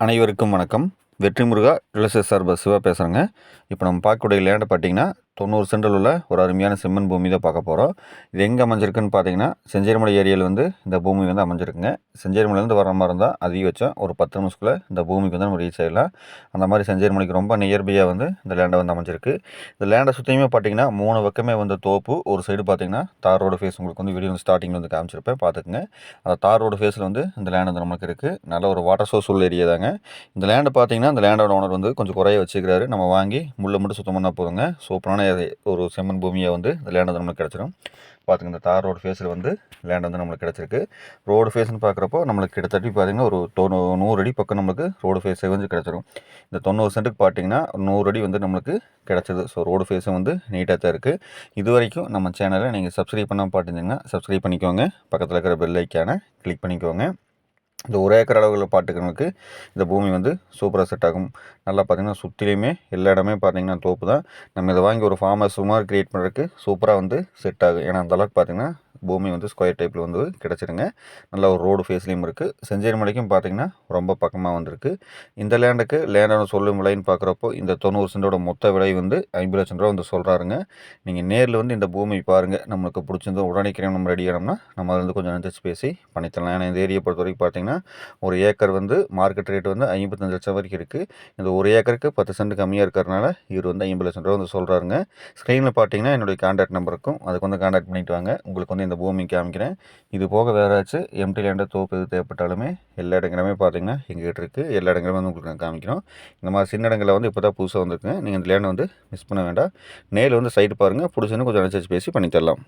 அனைவருக்கும் வணக்கம். வெற்றி முருகா ரியல் சார்பர் சிவா பேசுகிறேங்க இப்போ நம்ம பார்க்கக்கூடிய லேண்டை பார்த்தீங்கன்னா தொண்ணூறு சென்டில் உள்ள ஒரு அருமையான செம்மண் பூமி தான் பார்க்க போகிறோம் இது எங்கே அமைஞ்சிருக்குன்னு பார்த்தீங்கன்னா செஞ்சேரிமலை ஏரியாவில் வந்து இந்த பூமி வந்து அமைஞ்சிருக்குங்க. செஞ்சேரிமலையிலேருந்து வர மாதிரி இருந்தால் அதிகபட்சம் ஒரு பத்து நிமிஷத்துக்குள்ள இந்த பூமிக்கு வந்து நம்ம ரீச் ஆகிடலாம் அந்த மாதிரி செஞ்சேரிமலைக்கு ரொம்ப நியர்பையாக வந்து இந்த லேண்டை வந்து அமைஞ்சிருக்கு. இந்த லேண்டை சுற்றியுமே பார்த்தீங்கன்னா மூணு பக்கமே வந்து தோப்பு ஒரு சைடு பார்த்தீங்கன்னா தார் ரோடு ஃபேஸ் உங்களுக்கு வந்து வீடியோ ஸ்டார்டிங்கில் வந்து காமிச்சிருப்பேன். பார்த்துக்குங்க. அந்த தார் ரோடு ஃபேஸில் வந்து இந்த லேண்ட் வந்து நமக்கு இருக்குது நல்ல ஒரு வாட்டர் சோர்ஸ் உள்ள ஏரியா தாங்க. இந்த லேண்டை பார்த்தீங்கன்னா இந்த லேண்டோட ஓனர் வந்து கொஞ்சம் குறைய வச்சுக்கிறாரு. நம்ம வாங்கி முள்ளை மட்டும் சுத்தம் பண்ணால் போதுங்க. சூப்பரான ஒரு செம்மண் பூமியை வந்து இந்த லேண்ட் வந்து நம்மளுக்கு கிடச்சிரும். பார்த்துங்க இந்த தார் ரோடு ஃபேஸில் வந்து லேண்ட் வந்து நம்மளுக்கு கிடச்சிருக்கு. ரோடு ஃபேஸ்னு பார்க்குறப்போ நம்மளுக்கு கிட்டத்தட்ட பார்த்திங்கன்னா ஒரு தொண்ணூ நூறு அடி பக்கம் நம்மளுக்கு ரோடு ஃபேஸே வந்து கிடச்சிரும். இந்த தொண்ணூறு சென்ட்டுக்கு பார்த்தீங்கன்னா நூறு அடி வந்து நம்மளுக்கு கிடச்சிது. ஸோ ரோடு ஃபேஸும் வந்து நீட்டாக தான் இருக்குது இது வரைக்கும் நம்ம சேனலை நீங்கள் சப்ஸ்கிரைப் பண்ணால் பார்த்துருந்தீங்கன்னா சப்ஸ்கிரைப் பண்ணிக்கோங்க. பக்கத்தில் இருக்கிற பெல் ஐக்கானை கிளிக் பண்ணிக்கோங்க. இந்த ஒரு ஏக்கர் அளவில் பாட்டுக்கிறவங்களுக்கு இந்த பூமி வந்து சூப்பராக செட் ஆகும். நல்லா பார்த்திங்கன்னா சுற்றிலையுமே எல்லா இடமே பார்த்திங்கன்னா தோப்பு தான். நம்ம இதை வாங்கி ஒரு ஃபார்மர் சுமார் க்ரியேட் பண்ணுறதுக்கு சூப்பராக வந்து செட் ஆகும் ஏன்னா அந்தளவுக்கு பார்த்திங்கன்னா பூமி வந்து ஸ்கொயர் டைப்பில் வந்து கிடச்சிருங்க. நல்ல ஒரு ரோடு ஃபேஸ்லேயும் இருக்குது செஞ்சேரி மலைக்கும் பார்த்திங்கன்னா ரொம்ப பக்கமாக வந்திருக்கு. இந்த லேண்டுக்கு லேண்டோட சொல்லும் விலைன்னு பார்க்குறப்போ இந்த தொண்ணூறு சென்டோட மொத்த விலை வந்து ஐம்பது லட்சம் ரூபா வந்து சொல்கிறாருங்க நீங்கள் நேரில் வந்து இந்த பூமி பாருங்கள் நம்மளுக்கு பிடிச்சிருந்தோம் உடனே நம்ம ரெடி ஆனோம்னா நம்ம அதில் வந்து கொஞ்சம் நினச்சி பேசி பண்ணித்தரலாம். ஏன்னா இந்த ஏரியா பொறுத்த வரைக்கும் பார்த்திங்கன்னா ஒரு ஏக்கர் வந்து மார்க்கெட் ரேட் வந்து ஐம்பத்தஞ்சு லட்சம் வரைக்கும் இருக்குது இந்த ஒரு ஏக்கருக்கு பத்து சென்ட் கம்மியாக இருக்கிறனால இவர் வந்து ஐம்பது லட்சம் ரூபா வந்து சொல்கிறாருங்க ஸ்க்ரீனில் பார்த்தீங்கன்னா என்னுடைய கான்டாக்ட் நம்பருக்கும் அதுக்கு வந்து கான்டாக்ட் பண்ணிவிட்டு வாங்க. உங்களுக்கு வந்து இந்த பூமி காமிக்கிறேன். இது போக வேறு ஏதாச்சும் எம்டி லேண்டை தோப்பு எது தேவைப்பட்டாலுமே எல்லா இடங்களுமே பார்த்தீங்கன்னா எங்ககிட்ட இருக்குது எல்லா இடங்களுமே வந்து உங்களுக்கு நான் காமிக்கிறோம். இந்த மாதிரி சின்ன இடங்களில் வந்து இப்போ தான் புதுசாக வந்துருக்குங்க நீங்கள் இந்த லேண்டை வந்து மிஸ் பண்ண வேண்டாம். நேரில் வந்து சைட்டு பாருங்கள் பிடிச்சுன்னு கொஞ்சம் அனுசரித்து பேசி பண்ணித்தரலாம்.